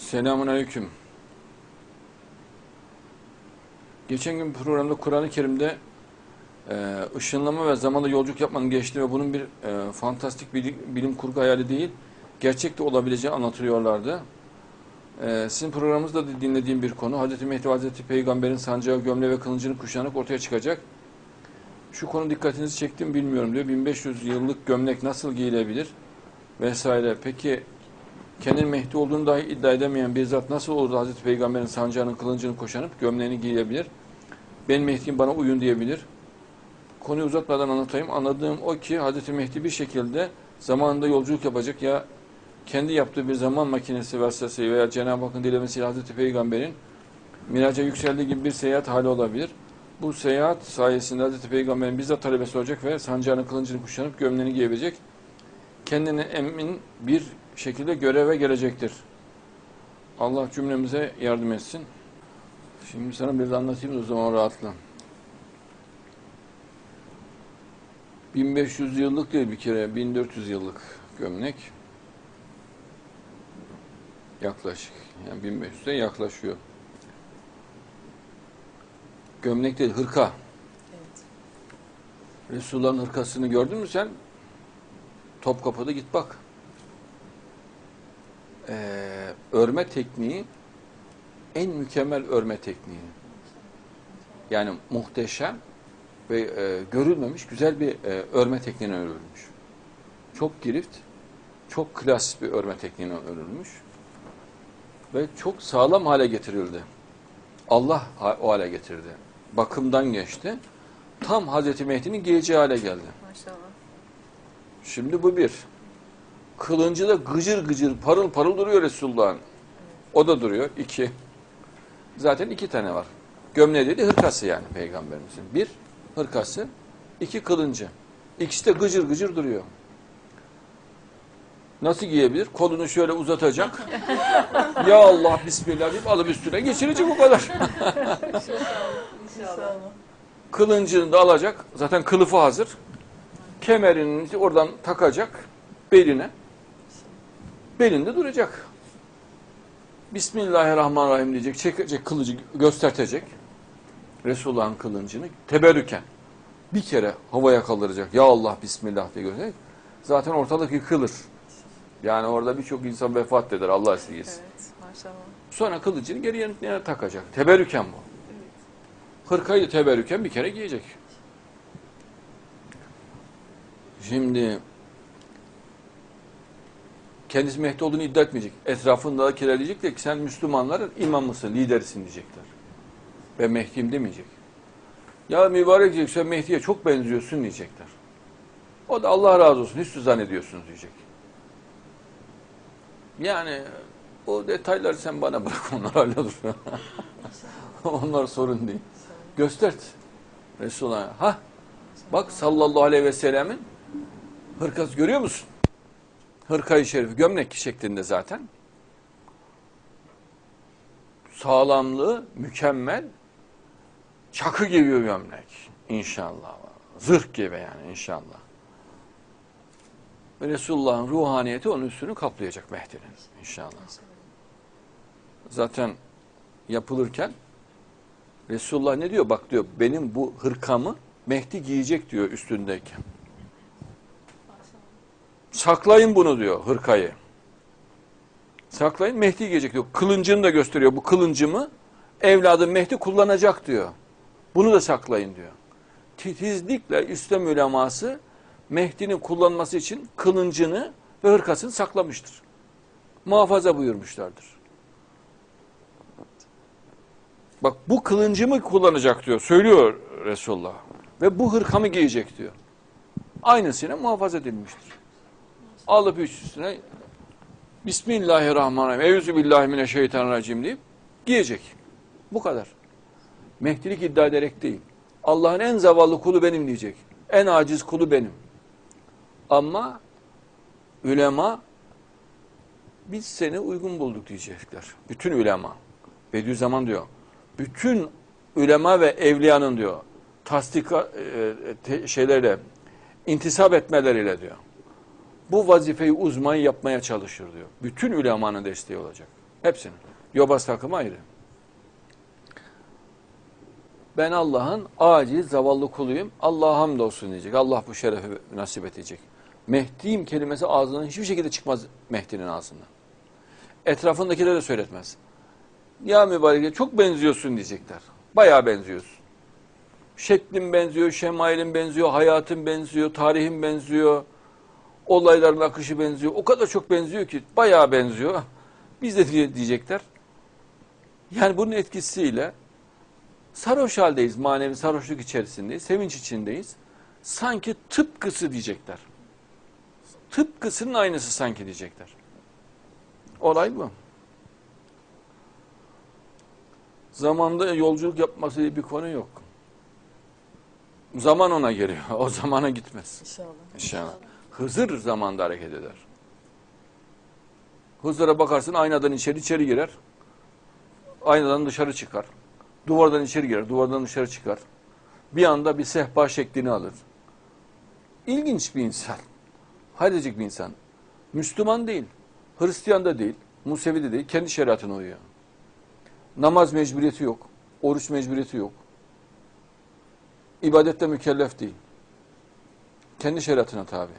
Selamun Aleyküm. Geçen gün programda Kur'an-ı Kerim'de e, ışınlama ve zamanda yolculuk yapmanın geçtiği ve bunun bir e, fantastik bilim, bilim kurgu hayali değil, gerçekte olabileceği anlatılıyorlardı. E, sizin programınızda da dinlediğim bir konu, Hz. Mehdi Hz. Peygamber'in sancağı, gömleği ve kılıncını kuşanıp ortaya çıkacak. Şu konu dikkatinizi çektim bilmiyorum diyor. 1500 yıllık gömlek nasıl giyilebilir? Vesaire. Peki kendinin Mehdi olduğunu dahi iddia edemeyen bir zat nasıl olur Hazreti Peygamber'in sancağının kılıncını koşanıp gömleğini giyebilir? Ben Mehdi'yim bana uyun diyebilir. Konuyu uzatmadan anlatayım. Anladığım o ki Hazreti Mehdi bir şekilde zamanında yolculuk yapacak ya kendi yaptığı bir zaman makinesi vasıtasıyla veya Cenab-ı Hakk'ın dilemesiyle Hazreti Peygamber'in miraca yükseldiği gibi bir seyahat hali olabilir. Bu seyahat sayesinde Hazreti Peygamber'in bizzat talebesi olacak ve sancağının kılıncını kuşanıp gömleğini giyebilecek. Kendine emin bir şekilde göreve gelecektir. Allah cümlemize yardım etsin. Şimdi sana bir de anlatayım o zaman rahatla. 1500 yıllık değil bir kere 1400 yıllık gömlek. Yaklaşık. Yani 1500'e yaklaşıyor. Gömlek değil, hırka. Evet. Resulullah'ın hırkasını gördün mü sen? Topkapı'da git bak. Ee, örme tekniği en mükemmel örme tekniği. Yani muhteşem ve e, görülmemiş güzel bir e, örme tekniğine örülmüş. Çok girift, çok klas bir örme tekniğine örülmüş. Ve çok sağlam hale getirildi. Allah o hale getirdi. Bakımdan geçti. Tam Hazreti Mehdi'nin giyeceği hale geldi. Maşallah. Şimdi bu bir. Kılıncı da gıcır gıcır parıl parıl duruyor Resulullah'ın. O da duruyor. İki. Zaten iki tane var. Gömleği dedi hırkası yani peygamberimizin. Bir hırkası, iki kılıncı. İkisi de gıcır gıcır duruyor. Nasıl giyebilir? Kolunu şöyle uzatacak. ya Allah bismillah deyip alıp üstüne geçirecek o kadar. İnşallah. Kılıncını da alacak. Zaten kılıfı hazır. Kemerini oradan takacak beline. Belinde duracak. Bismillahirrahmanirrahim diyecek. Çekecek kılıcı göstertecek. Resulullah'ın kılıncını teberrüken bir kere havaya kaldıracak. Ya Allah Bismillah diye gösterecek. Zaten ortalık yıkılır. Yani orada birçok insan vefat eder. Allah esirgesin. Evet. Maşallah. Sonra kılıcını geri yerine takacak. Teberrüken bu. Hırkayı da teberrüken bir kere giyecek. Şimdi kendisi Mehdi olduğunu iddia etmeyecek. Etrafındakiler diyecekler ki sen Müslümanların imamısın, liderisin diyecekler. Ben Mehdi'yim demeyecek. Ya mübarek diyecek sen Mehdi'ye çok benziyorsun diyecekler. O da Allah razı olsun hüsnü zannediyorsunuz diyecek. Yani o detayları sen bana bırak onlar hallolur. onlar sorun değil. Göstert. Resulullah. Ha bak sallallahu aleyhi ve sellemin hırkası görüyor musun? Hırkayı şerifi gömlek şeklinde zaten. Sağlamlığı mükemmel. Çakı gibi bir gömlek. İnşallah. Zırh gibi yani inşallah. Ve Resulullah'ın ruhaniyeti onun üstünü kaplayacak Mehdi'nin inşallah. Zaten yapılırken Resulullah ne diyor? Bak diyor benim bu hırkamı Mehdi giyecek diyor üstündeyken. Saklayın bunu diyor hırkayı. Saklayın Mehdi giyecek diyor. Kılıncını da gösteriyor. Bu kılıncımı evladım Mehdi kullanacak diyor. Bunu da saklayın diyor. Titizlikle İslam uleması Mehdi'nin kullanması için kılıncını ve hırkasını saklamıştır. Muhafaza buyurmuşlardır. Bak bu kılıncımı kullanacak diyor. Söylüyor Resulullah. Ve bu hırkamı giyecek diyor. Aynısıyla muhafaza edilmiştir. Alıp üstüne Bismillahirrahmanirrahim. Eûzü billahi mineşşeytanirracim deyip giyecek. Bu kadar. Mehdilik iddia ederek değil. Allah'ın en zavallı kulu benim diyecek. En aciz kulu benim. Ama ulema biz seni uygun bulduk diyecekler. Bütün ulema. Bediüzzaman diyor. Bütün ulema ve evliyanın diyor tasdika e, te- şeylerle intisap etmeleriyle diyor. Bu vazifeyi uzman yapmaya çalışır diyor. Bütün ulemanın desteği olacak. Hepsinin. Yobaz takımı ayrı. Ben Allah'ın aciz, zavallı kuluyum. Allah'a hamdolsun diyecek. Allah bu şerefi nasip edecek. Mehdi'yim kelimesi ağzından hiçbir şekilde çıkmaz Mehdi'nin ağzından. Etrafındakilere de söyletmez. Ya mübarek çok benziyorsun diyecekler. Bayağı benziyorsun. Şeklin benziyor, şemailin benziyor, hayatın benziyor, tarihin benziyor. Olayların akışı benziyor. O kadar çok benziyor ki bayağı benziyor. Biz de diye- diyecekler. Yani bunun etkisiyle sarhoş haldeyiz, manevi sarhoşluk içerisindeyiz, sevinç içindeyiz. Sanki tıpkısı diyecekler. Tıpkısının aynısı sanki diyecekler. Olay bu. Zamanda yolculuk yapması diye bir konu yok. Zaman ona geliyor. O zamana gitmez. İnşallah. İnşallah. Hızır zamanda hareket eder. Hızır'a bakarsın aynadan içeri içeri girer. Aynadan dışarı çıkar. Duvardan içeri girer, duvardan dışarı çıkar. Bir anda bir sehpa şeklini alır. İlginç bir insan. Haydacık bir insan. Müslüman değil. Hristiyan da değil. Musevi de değil. Kendi şeriatına uyuyor. Namaz mecburiyeti yok. Oruç mecburiyeti yok. İbadette mükellef değil. Kendi şeriatına tabi.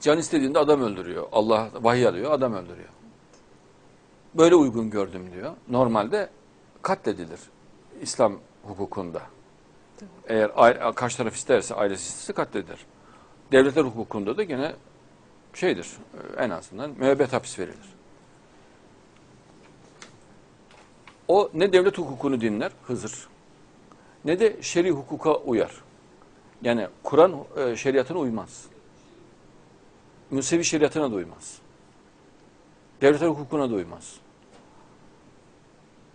Can istediğinde adam öldürüyor. Allah vahiy alıyor, adam öldürüyor. Böyle uygun gördüm diyor. Normalde katledilir İslam hukukunda. Eğer karşı taraf isterse, ailesi isterse katledilir. Devletler hukukunda da gene şeydir, en azından müebbet hapis verilir. O ne devlet hukukunu dinler, Hızır, ne de şer'i hukuka uyar. Yani Kur'an e, şeriatına uymaz. Musevi şeriatına da uymaz. Devletler hukukuna da uymaz.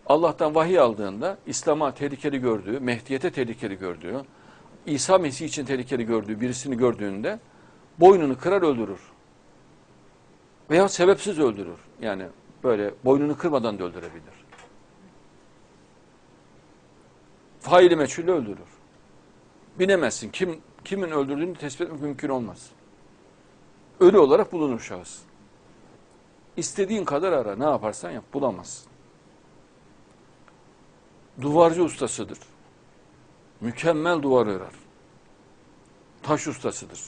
Allah'tan vahiy aldığında İslam'a tehlikeli gördüğü, Mehdiyete tehlikeli gördüğü, İsa Mesih için tehlikeli gördüğü birisini gördüğünde boynunu kırar öldürür. Veya sebepsiz öldürür. Yani böyle boynunu kırmadan da öldürebilir. Faili meçhulü öldürür. Binemezsin. Kim kimin öldürdüğünü tespit etmek mümkün olmaz. Ölü olarak bulunur şahıs. İstediğin kadar ara, ne yaparsan yap, bulamazsın. Duvarcı ustasıdır. Mükemmel duvar örer. Taş ustasıdır.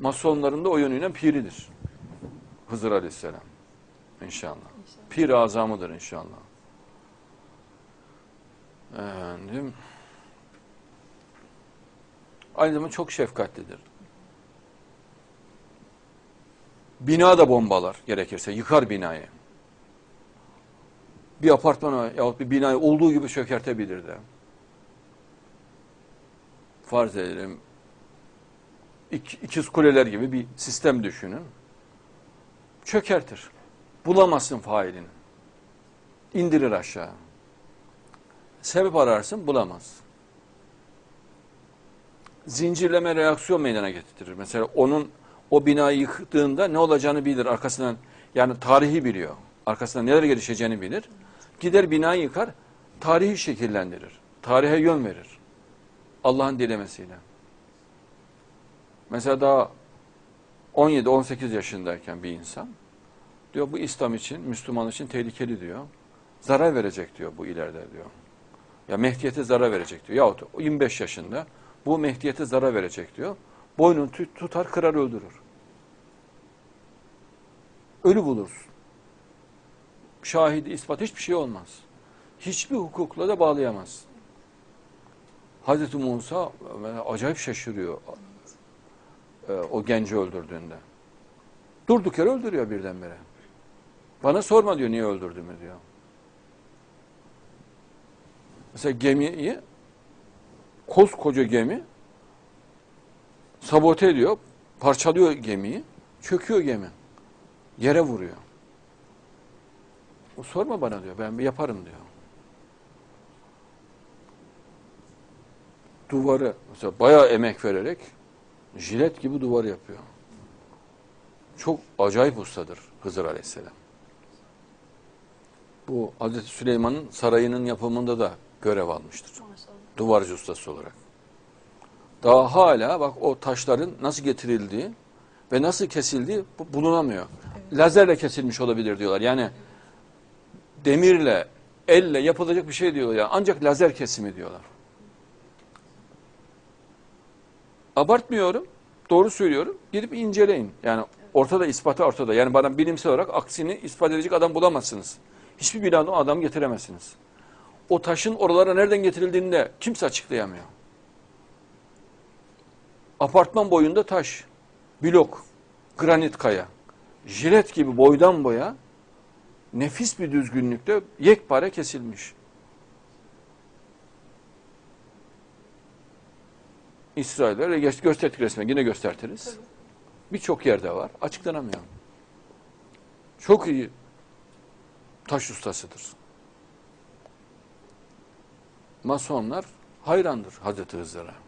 Masonların da o yönüyle piridir. Hızır Aleyhisselam. İnşallah. Pir azamıdır inşallah. Efendim. Aynı zamanda çok şefkatlidir. Bina da bombalar gerekirse. Yıkar binayı. Bir apartmana yahut bir binayı olduğu gibi çökertebilir de. Farz edelim. ik- ikiz kuleler gibi bir sistem düşünün. Çökertir. Bulamazsın failini. İndirir aşağı. Sebep ararsın bulamaz. Zincirleme reaksiyon meydana getirir. Mesela onun o binayı yıktığında ne olacağını bilir. Arkasından yani tarihi biliyor. Arkasından neler gelişeceğini bilir. Gider binayı yıkar, tarihi şekillendirir. Tarihe yön verir. Allah'ın dilemesiyle. Mesela daha 17-18 yaşındayken bir insan diyor bu İslam için, Müslüman için tehlikeli diyor. Zarar verecek diyor bu ileride diyor. Ya Mehdiyete zarar verecek diyor. Yahut 25 yaşında bu Mehdiyete zarar verecek diyor. Boynunu tut- tutar, kırar, öldürür. Ölü bulursun. Şahidi, ispat hiçbir şey olmaz. Hiçbir hukukla da bağlayamaz. Hazreti Musa e, acayip şaşırıyor e, o genci öldürdüğünde. Durduk yere öldürüyor birdenbire. Bana sorma diyor niye öldürdüğümü diyor. Mesela gemiyi koskoca gemi sabote ediyor, parçalıyor gemiyi, çöküyor gemi. Yere vuruyor. O sorma bana diyor, ben bir yaparım diyor. Duvarı, mesela bayağı emek vererek jilet gibi duvar yapıyor. Çok acayip ustadır Hızır Aleyhisselam. Bu Hazreti Süleyman'ın sarayının yapımında da görev almıştır. Duvarcı ustası olarak. Daha hala bak o taşların nasıl getirildiği ve nasıl kesildiği bu- bulunamıyor. Evet. lazerle kesilmiş olabilir diyorlar. Yani demirle, elle yapılacak bir şey diyorlar. Yani ancak lazer kesimi diyorlar. Abartmıyorum. Doğru söylüyorum. Gidip inceleyin. Yani ortada ispatı ortada. Yani bana bilimsel olarak aksini ispat edecek adam bulamazsınız. Hiçbir binada o adam getiremezsiniz. O taşın oralara nereden getirildiğini de kimse açıklayamıyor. Apartman boyunda taş, blok, granit kaya, jilet gibi boydan boya nefis bir düzgünlükte yekpare kesilmiş. İsrail'e gö- gösterdik resmen. Yine göstertiriz. Birçok yerde var. Açıklanamıyor. Çok iyi taş ustasıdır. Masonlar hayrandır Hazreti Hızır'a.